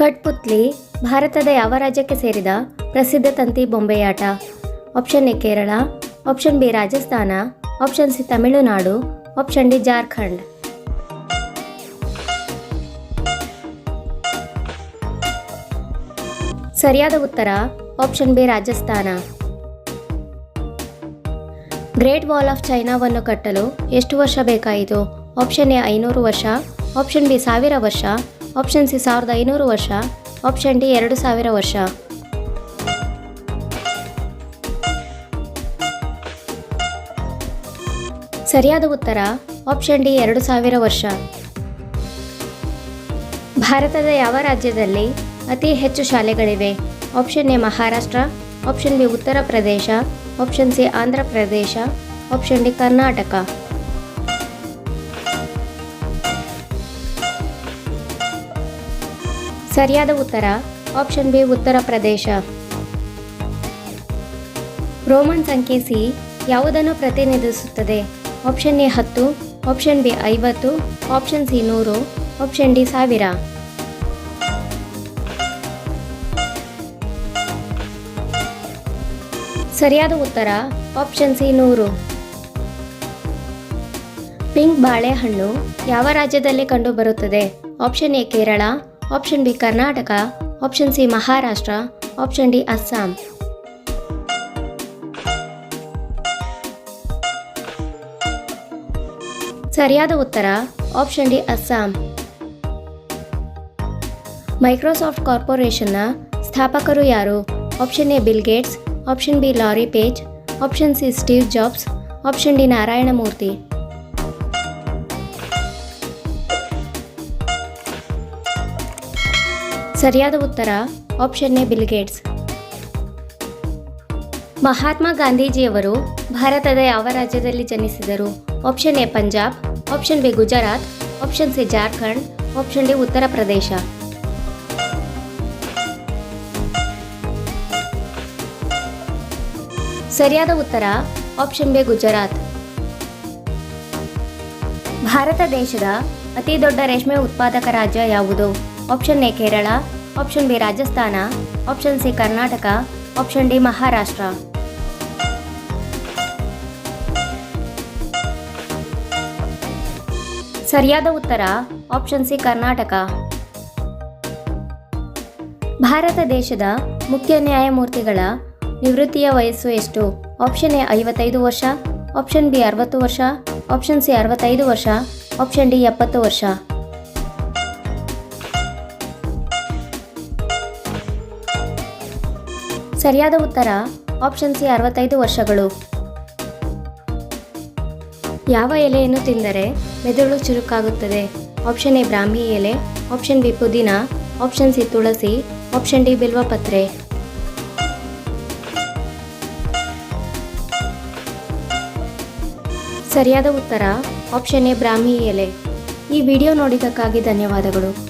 ಕಟ್ಪುತ್ಲಿ ಭಾರತದ ಯಾವ ರಾಜ್ಯಕ್ಕೆ ಸೇರಿದ ಪ್ರಸಿದ್ಧ ತಂತಿ ಬೊಂಬೆಯಾಟ? Option A Kerala option B Rajasthan option C Tamil Nadu option D Jharkhand. ಸರಿಯಾದ ಉತ್ತರ option B Rajasthan. Great wall of ಚೈನಾವನ್ನು ಕಟ್ಟಲು ಎಷ್ಟು ವರ್ಷ ಬೇಕಾಯಿತು? ಆಪ್ಷನ್ ಎ ಐನೂರು ವರ್ಷ ಆಪ್ಷನ್ ಬಿ ಸಾವಿರ ವರ್ಷ ಆಪ್ಷನ್ ಸಿ ಸಾವಿರದ ಐನೂರು ವರ್ಷ. ಆಪ್ಷನ್ ಡಿ ಎರಡು ಸಾವಿರ ವರ್ಷ. ಸರಿಯಾದ ಉತ್ತರ. ಆಪ್ಷನ್ ಡಿ ಎರಡು ಸಾವಿರ ವರ್ಷ. ಭಾರತದ ಯಾವ ರಾಜ್ಯದಲ್ಲಿ ಅತಿ ಹೆಚ್ಚು ಶಾಲೆಗಳಿವೆ? Option A Maharashtra. Option B Uttar Pradesh. Option C Andhra Pradesh. Option D Karnataka. ಸರಿಯಾದ ಉತ್ತರ. ಆಪ್ಷನ್ ಬಿ, ಉತ್ತರ ಪ್ರದೇಶ. ರೋಮನ್ ಸಂಖ್ಯೆ ಸಿ, ಯಾವುದನ್ನು ಪ್ರತಿನಿಧಿಸುತ್ತದೆ? ಆಪ್ಷನ್ ಎ, ಹತ್ತು. ಆಪ್ಷನ್ ಬಿ, ಐವತ್ತು. ಆಪ್ಷನ್ ಸಿ, ನೂರು. ಆಪ್ಷನ್ ಡಿ, ಸಾವಿರ. ಸರಿಯಾದ ಉತ್ತರ. ಆಪ್ಷನ್ ಸಿ, ನೂರು. ಪಿಂಕ್ ಬಾಳೆಹಣ್ಣು ಯಾವ ರಾಜ್ಯದಲ್ಲಿ ಕಂಡುಬರುತ್ತದೆ? Option A, Kerala. Option B Karnataka option C Maharashtra option D Assam ಸರಿಯಾದ ಉತ್ತರ. ಆಪ್ಷನ್ ಡಿ ಅಸ್ಸಾಂ ಮೈಕ್ರೋಸಾಫ್ಟ್ ಕಾರ್ಪೊರೇಷನ್ನ ಸ್ಥಾಪಕರು ಯಾರು? Option A Bill Gates option B Larry Page option C Steve Jobs option D Narayana Murthy ಸರಿಯಾದ ಉತ್ತರ option A Bill Gates Mahatma ಗಾಂಧೀಜಿಯವರು ಭಾರತದ ಯಾವ ರಾಜ್ಯದಲ್ಲಿ ಜನಿಸಿದರು? Option A Punjab option B Gujarat option C Jharkhand option D Uttar Pradesh. ಸರಿಯಾದ ಉತ್ತರ option B Gujarat. Bharat ದೇಶದ ಅತಿ ದೊಡ್ಡ ರೇಷ್ಮೆ ಉತ್ಪಾದಕ ರಾಜ್ಯ ಯಾವುದು? Option A Kerala option B Rajasthan option C Karnataka option D Maharashtra ಸರಿಯಾದ ಉತ್ತರ ಆಪ್ಷನ್ ಸಿ ಕರ್ನಾಟಕ ಭಾರತ ದೇಶದ ಮುಖ್ಯ ನ್ಯಾಯಮೂರ್ತಿಗಳ ನಿವೃತ್ತಿಯ ವಯಸ್ಸು ಎಷ್ಟು? ಆಪ್ಷನ್ ಎ ಐವತ್ತೈದು ವರ್ಷ. ಆಪ್ಷನ್ ಬಿ ಅರವತ್ತು ವರ್ಷ. ಆಪ್ಷನ್ ಸಿ ಅರವತ್ತೈದು ವರ್ಷ. ಆಪ್ಷನ್ ಡಿ ಎಪ್ಪತ್ತು ವರ್ಷ. ಸರಿಯಾದ ಉತ್ತರ ಆಪ್ಷನ್ ಸಿ ಅರವತ್ತೈದು ವರ್ಷಗಳು. ಯಾವ ಎಲೆಯನ್ನು ತಿಂದರೆ ಮೆದುಳು ಚುರುಕಾಗುತ್ತದೆ? ಆಪ್ಷನ್ ಎ ಬ್ರಾಹ್ಮಿ ಎಲೆ ಆಪ್ಷನ್ ಬಿ ಪುದೀನ ಆಪ್ಷನ್ ಸಿ ತುಳಸಿ ಆಪ್ಷನ್ ಡಿ ಬಿಲ್ವಪತ್ರೆ. ಸರಿಯಾದ ಉತ್ತರ ಆಪ್ಷನ್ ಎ ಬ್ರಾಹ್ಮಿ ಎಲೆ. ಈ ವಿಡಿಯೋ ನೋಡಿದ್ದಕ್ಕಾಗಿ ಧನ್ಯವಾದಗಳು.